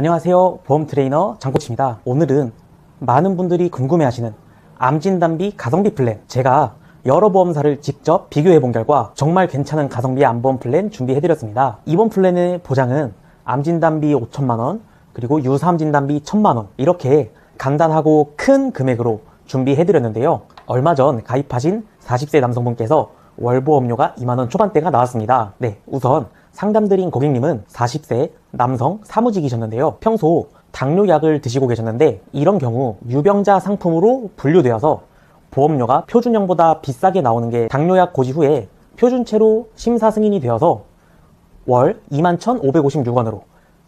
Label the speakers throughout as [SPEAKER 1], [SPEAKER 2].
[SPEAKER 1] 안녕하세요. 보험 트레이너 장코치입니다. 오늘은 많은 분들이 궁금해하시는 암진단비 가성비 플랜 제가 여러 보험사를 직접 비교해 본 결과 정말 괜찮은 가성비 암보험 플랜 준비해 드렸습니다. 이번 플랜의 보장은 암진단비 5천만 원 그리고 유사암진단비 1천만 원 이렇게 간단하고 큰 금액으로 준비해 드렸는데요. 얼마 전 가입하신 40세 남성분께서 월보험료가 2만원 초반대가 나왔습니다. 네, 우선 상담드린 고객님은 40세 남성 사무직이셨는데요. 평소 당뇨약을 드시고 계셨는데 이런 경우 유병자 상품으로 분류되어서 보험료가 표준형보다 비싸게 나오는 게 당뇨약 고지 후에 표준체로 심사 승인이 되어서 월 21,556원으로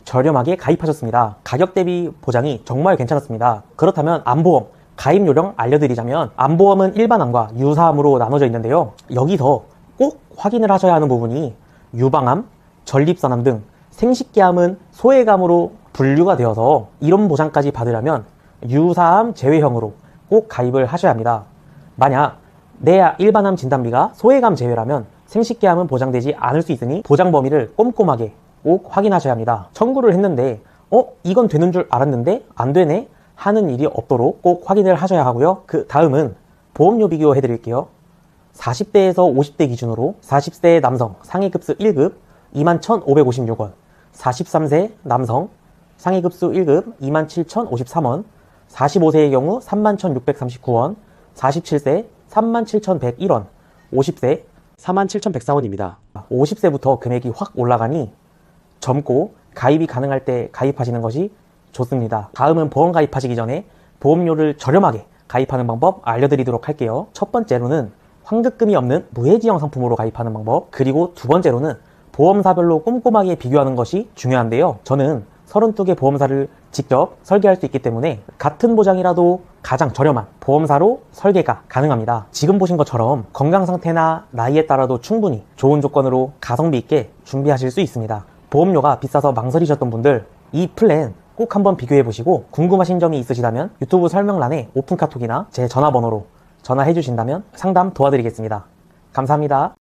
[SPEAKER 1] 저렴하게 가입하셨습니다. 가격 대비 보장이 정말 괜찮았습니다. 그렇다면 암보험 가입 요령 알려드리자면 암보험은 일반암과 유사암으로 나눠져 있는데요. 여기서 꼭 확인을 하셔야 하는 부분이 유방암, 전립선암 등 생식기암은 소외감으로 분류가 되어서 이런 보장까지 받으려면 유사암 제외형으로 꼭 가입을 하셔야 합니다. 만약 내 일반암 진단비가 소외감 제외라면 생식기암은 보장되지 않을 수 있으니 보장 범위를 꼼꼼하게 꼭 확인하셔야 합니다. 청구를 했는데 어 이건 되는 줄 알았는데 안 되네 하는 일이 없도록 꼭 확인을 하셔야 하고요. 그 다음은 보험료 비교 해 드릴게요. 40대에서 50대 기준으로 40세 남성 상해급수 1급 21,556원 43세 남성 상해급수 1급 27,053원 45세의 경우 31,639원 47세 37,101원 50세 47,104원입니다. 50세부터 금액이 확 올라가니 젊고 가입이 가능할 때 가입하시는 것이 좋습니다. 다음은 보험 가입하시기 전에 보험료를 저렴하게 가입하는 방법 알려드리도록 할게요. 첫 번째로는 환급금이 없는 무해지형 상품으로 가입하는 방법, 그리고 두 번째로는 보험사별로 꼼꼼하게 비교하는 것이 중요한데요. 저는 32개 보험사를 직접 설계할 수 있기 때문에 같은 보장이라도 가장 저렴한 보험사로 설계가 가능합니다. 지금 보신 것처럼 건강 상태나 나이에 따라도 충분히 좋은 조건으로 가성비 있게 준비하실 수 있습니다. 보험료가 비싸서 망설이셨던 분들 이 플랜 꼭 한번 비교해 보시고 궁금하신 점이 있으시다면 유튜브 설명란에 오픈 카톡이나 제 전화번호로 전화해 주신다면 상담 도와드리겠습니다. 감사합니다.